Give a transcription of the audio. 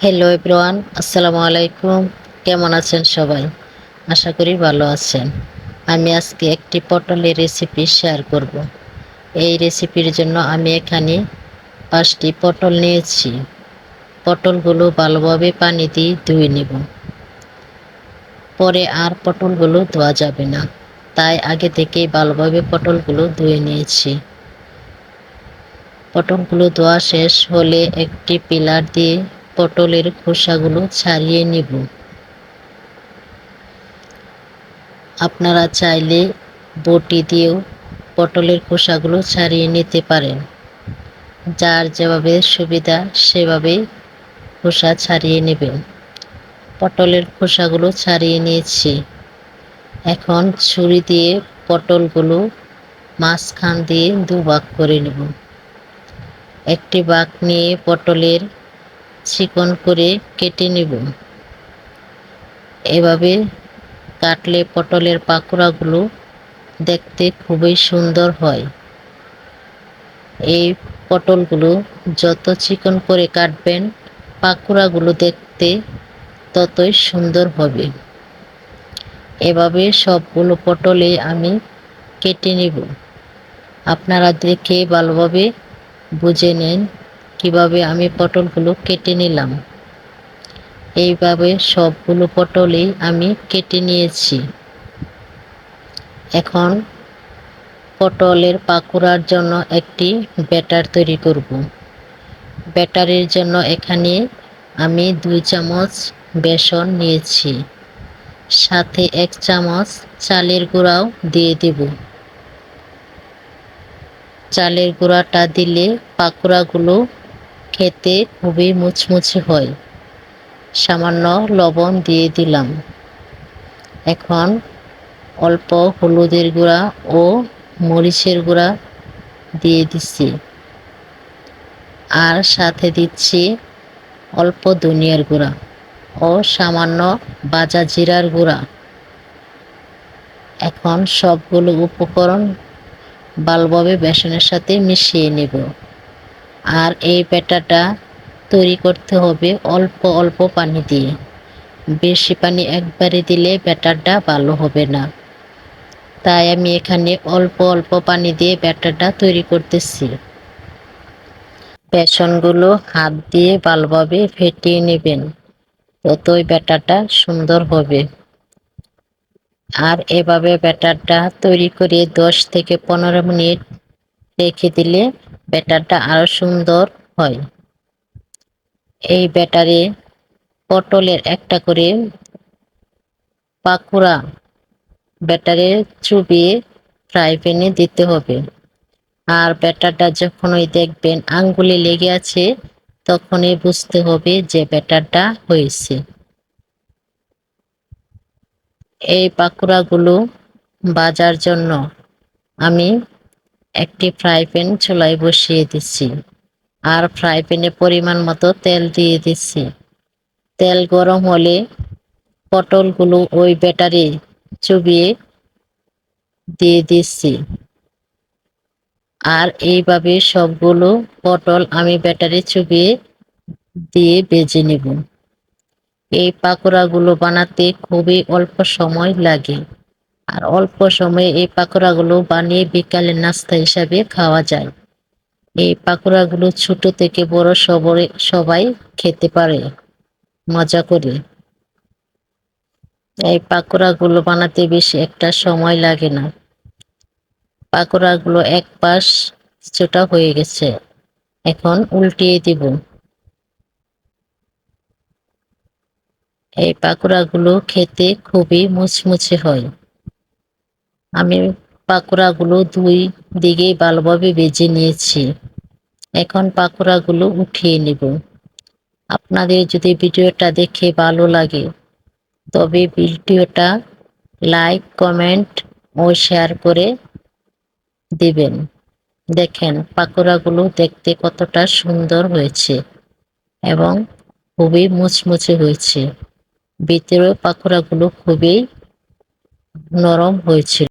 Hello everyone আসসালামু আলাইকুম কেমন আছেন সবাই? আশা করি ভালো আছেন। আমি আজকে একটি পটলের রেসিপি শেয়ার করব। এই রেসিপির জন্য আমি এখানে পাঁচটি পটল নিয়েছি। পটলগুলো ভালোভাবে পানি দিয়ে ধুয়ে নেব। পরে আর পটলগুলো ধোয়া যাবে না। তাই আগে থেকেই ভালোভাবে পটলগুলো ধুয়ে নিয়েছি। পটলগুলো ধোয়া শেষ হলে একটি পিলার দিয়ে পটলের খোসাগুলো ছাড়িয়ে নিব। আপনারা চাইলে বটি দিয়েও পটলের খোসাগুলো ছাড়িয়ে নিতে পারেন। যার যেভাবে সুবিধা সেভাবে খোসা ছাড়িয়ে নেবেন। পটলের খোসাগুলো ছাড়িয়ে নিয়েছি। এখন ছুরি দিয়ে পটলগুলো মাঝখান দিয়ে দুভাগ করে নেব। একটি বাঘ নিয়ে পটলের চিকন করে কেটে নেব। এভাবে কাটলে পটলের পাকোড়াগুলো দেখতে খুবই সুন্দর হয়। এই পটলগুলো যত চিকন করে কাটবেন, পাকোড়াগুলো দেখতে ততই সুন্দর হবে। এভাবে সবগুলো পটলে আমি কেটে নেব। আপনারা দেখে ভালোভাবে বুঝে নেন কীভাবে আমি পটলগুলো কেটে নিলাম? এইভাবে সবগুলো পটলেই আমি কেটে নিয়েছি। এখন পটলের পাকুড়ার জন্য একটি ব্যাটার তৈরি করব। ব্যাটারের জন্য এখানে আমি দুই চামচ বেসন নিয়েছি। সাথে এক চামচ চালের গুঁড়াও দিয়ে দেব। চালের গুঁড়াটা দিলে পাকোড়াগুলো খেতে খুবই মুচমুচে হয়। সামান্য লবণ দিয়ে দিলাম। এখন অল্প হলুদের গুঁড়া ও মরিচের গুঁড়া দিয়ে দিচ্ছি। আর সাথে দিচ্ছি অল্প ধনিয়ার গুঁড়া ও সামান্য বাজা জিরার গুঁড়া। এখন সবগুলো উপকরণ ভালোভাবে বেসনের সাথে মিশিয়ে নেব। আর এই ব্যাটাটা তৈরি করতে হবে অল্প অল্প পানি দিয়ে। বেশি পানি একবারে দিলে ব্যাটারটা ভালো হবে না। তাই আমি এখানে অল্প অল্প পানি দিয়ে ব্যাটারটা তৈরি করতেছি। বেসনগুলো হাত দিয়ে ভালোভাবে ফেটিয়ে নেবেন ততই ব্যাটারটা সুন্দর হবে। আর এভাবে ব্যাটারটা তৈরি করে দশ থেকে পনেরো মিনিট রেখে দিলে ব্যাটারটা আরও সুন্দর হয়। এই ব্যাটারে পটলের একটা করে পাকুড়া ব্যাটারে চুবিয়ে ফ্রাই প্যানে দিতে হবে। আর ব্যাটারটা যখনই দেখবেন আঙ্গুলে লেগে আছে, তখনই বুঝতে হবে যে ব্যাটারটা হয়েছে। এই পাকুড়াগুলো বাজার জন্য আমি একটি ফ্রাই প্যান চুলায় বসিয়ে দিচ্ছি আর ফ্রাই প্যানে পরিমাণ মতো তেল দিয়ে দিচ্ছি। তেল গরম হলে পটলগুলো ওই ব্যাটারে চুবিয়ে দিয়ে দিচ্ছি। আর এইভাবে সবগুলো পটল আমি ব্যাটারে চুবিয়ে দিয়ে বেজে নেব। এই পাকোড়াগুলো বানাতে খুবই অল্প সময় লাগে। আর অল্প সময়ে এই পাকোড়াগুলো বানিয়ে বিকালের নাস্তা হিসাবে খাওয়া যায়। এই পাকোড়াগুলো ছোট থেকে বড় সবরে সবাই খেতে পারে। মজা করে। এই পাকোড়াগুলো বানাতে বেশি একটা সময় লাগে না। পাকোড়াগুলো এক পাশ কিছুটা হয়ে গেছে। এখন উল্টিয়ে দিব। এই পাকোড়াগুলো খেতে খুবই মুচমুচে হয়। আমি পাকোড়াগুলো দুই দিকে ভালোভাবে বেজে নিয়েছি। এখন পাকোড়াগুলো উঠিয়ে নেব। আপনাদের যদি ভিডিওটা দেখে ভালো লাগে, তবে ভিডিওটা লাইক, কমেন্ট ও শেয়ার করে দেবেন। দেখেন, পাকোড়াগুলো দেখতে কতটা সুন্দর হয়েছে এবং খুবই মুচমুচে হয়েছে। ভিতরেও পাকোড়াগুলো খুবই নরম হয়েছিল।